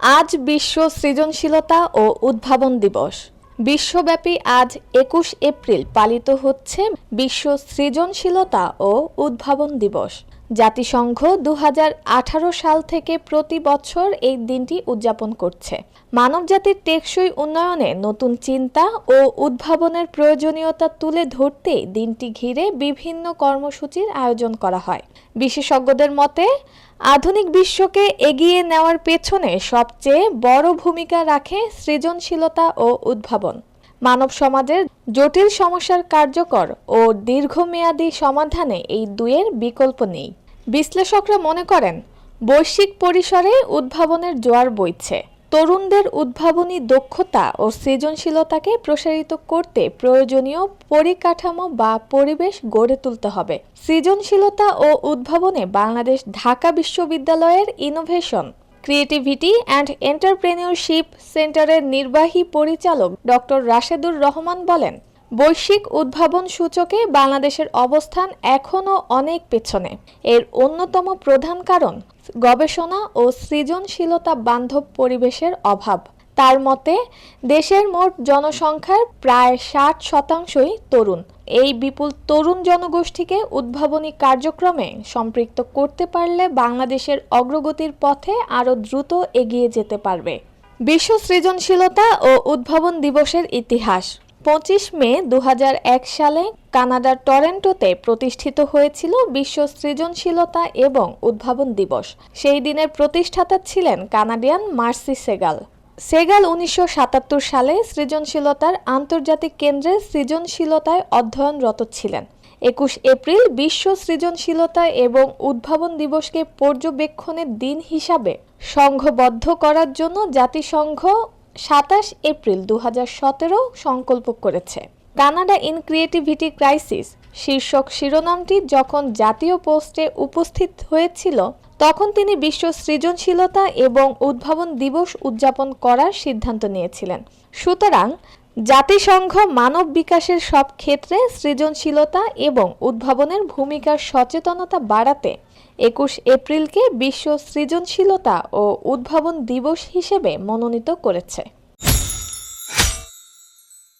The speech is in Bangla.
আজ বিশ্ব সৃজনশীলতা ও উদ্ভাবন দিবস। বিশ্বব্যাপী আজ একুশ এপ্রিল পালিত হচ্ছে বিশ্ব সৃজনশীলতা ও উদ্ভাবন দিবস। জাতিসংঘ দু হাজার আঠারো সাল থেকে প্রতি বছর এই দিনটি উদযাপন করছে। মানবজাতির টেকসই উন্নয়নে নতুন চিন্তা ও উদ্ভাবনের প্রয়োজনীয়তা তুলে ধরতে দিনটি ঘিরে বিভিন্ন কর্মসূচির আয়োজন করা হয়। বিশেষজ্ঞদের মতে, আধুনিক বিশ্বকে এগিয়ে নেওয়ার পেছনে সবচেয়ে বড় ভূমিকা রাখে সৃজনশীলতা ও উদ্ভাবন। মানব সমাজের জটিল সমস্যার কার্যকর ও দীর্ঘমেয়াদী সমাধানে এই দুয়ের বিকল্প নেই। বিশ্লেষকরা মনে করেন, বৈশ্বিক পরিসরে উদ্ভাবনের জোয়ার বইছে। তরুণদের উদ্ভাবনী দক্ষতা ও সৃজনশীলতাকে প্রসারিত করতে প্রয়োজনীয় পরিকাঠামো বা পরিবেশ গড়ে তুলতে হবে। সৃজনশীলতা ও উদ্ভাবনে বাংলাদেশ ঢাকা বিশ্ববিদ্যালয়ের ইনোভেশন ক্রিয়েটিভিটি অ্যান্ড এন্টারপ্রেনিয়রশিপ সেন্টারের নির্বাহী পরিচালক ডক্টর রাশেদুর রহমান বলেন বৈশ্বিক উদ্ভাবন সূচকে বাংলাদেশের অবস্থান এখনও অনেক পেছনে। এর অন্যতম প্রধান কারণ গবেষণা ও সৃজনশীলতা বান্ধব পরিবেশের অভাব। তার মতে, দেশের মোট জনসংখ্যার প্রায় ষাট শতাংশই তরুণ। এই বিপুল তরুণ জনগোষ্ঠীকে উদ্ভাবনী কার্যক্রমে সম্পৃক্ত করতে পারলে বাংলাদেশের অগ্রগতির পথে আরও দ্রুত এগিয়ে যেতে পারবে। বিশ্ব সৃজনশীলতা ও উদ্ভাবন দিবসের ইতিহাস। পঁচিশ মে দু হাজার এক সালে কানাডার টরেন্টোতে প্রতিষ্ঠিত হয়েছিল বিশ্ব সৃজনশীলতা এবং উদ্ভাবন দিবস। সেই দিনের প্রতিষ্ঠাতা ছিলেন কানাডিয়ান মার্সি সেগাল। সেগাল উনিশশো সাতাত্তর সালে সৃজনশীলতার আন্তর্জাতিক কেন্দ্রে সৃজনশীলতায় অধ্যয়নরত ছিলেন। একুশ এপ্রিল বিশ্ব সৃজনশীলতা এবং উদ্ভাবন দিবসকে পর্যবেক্ষণের দিন হিসাবে সংঘবদ্ধ করার জন্য জাতিসংঘ সাতাশ এপ্রিল দু সংকল্প করেছে। কানাডা ইন ক্রিয়েটিভিটি ক্রাইসিস শীর্ষক শিরোনামটি যখন জাতীয় পোস্টে উপস্থিত হয়েছিল, তখন তিনি বিশ্ব সৃজনশীলতা এবং উদ্ভাবন দিবস উদযাপন করার সিদ্ধান্ত নিয়েছিলেন। সুতরাং জাতিসংঘ মানব বিকাশের সব ক্ষেত্রে সৃজনশীলতা এবং উদ্ভাবনের ভূমিকার সচেতনতা বাড়াতে একুশ এপ্রিলকে বিশ্ব সৃজনশীলতা ও উদ্ভাবন দিবস হিসেবে মনোনীত করেছে।